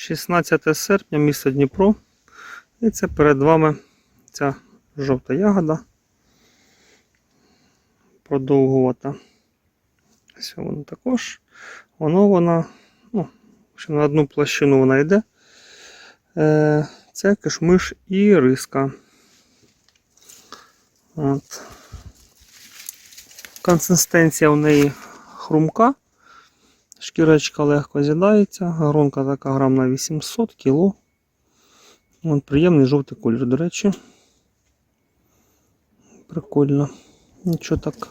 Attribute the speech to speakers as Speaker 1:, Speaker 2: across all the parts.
Speaker 1: 16 серпня, місто Дніпро. І це перед вами ця жовта ягода. Продовгувата. Ось вона також. Воно вона, ну, в на одну площину вона йде. Е, Це кишмиш і риска. От. Консистенція у неї хрумка. Шкірочка легко з'їдається, гронка така грам на 800 кг. Приємний жовтий колір, до речі. Прикольно. Нічого так.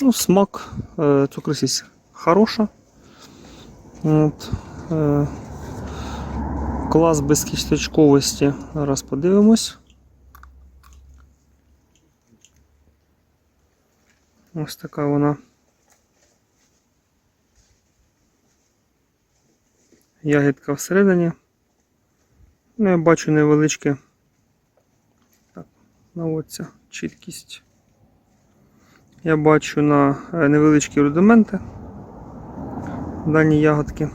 Speaker 1: Ну, смак, е, цукросість хороша. От, е, клас без кісточковості. Зараз подивимось. Ось така вона. Ягідка всередині. Ну, я бачу невеличке. Так, наводиться чіткість. Я бачу на е, невеличкі рудименти. Дані ягодки.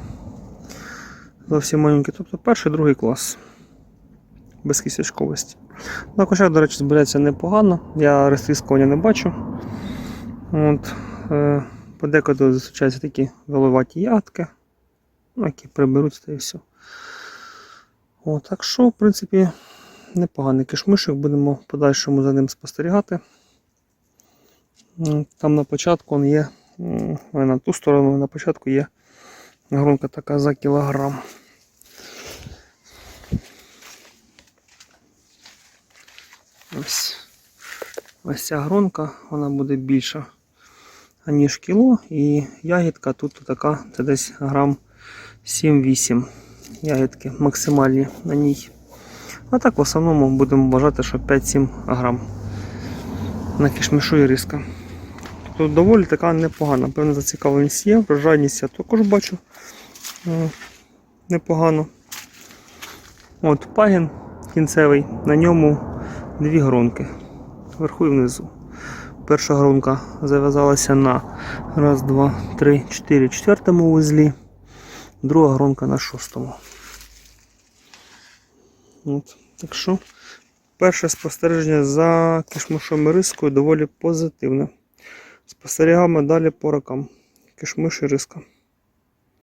Speaker 1: Зовсім маленькі. Тобто перший, другий клас. Без кисячковості. На кошах, до речі, збирається непогано. Я розтріскування не бачу. От, е, подекуди зустрічаються такі головаті ягодки, ну, які приберуться та і все. О, так що, в принципі, непоганий кишмишик, будемо в подальшому за ним спостерігати. Там на початку он є, на ту сторону на початку є гронка така за кілограм. Ось. Ось ця гронка, вона буде більша, аніж кіло. І ягідка тут така, це десь грам 7-8 ягідки максимальні на ній. А так в основному будемо вважати, що 5-7 грам на кишмішу і риска. Тобто доволі така непогана. Певна зацікавленість є, врожайність я також бачу е, непогано. От пагін кінцевий, на ньому дві гронки вверху і внизу. Перша гронка зав'язалася на раз, два, три, чотири, четвертому вузлі, друга гронка на шостому. От. Так що перше спостереження за кишмишом і рискою доволі позитивне. Спостерігаємо далі по рокам. Кишмиш і риска.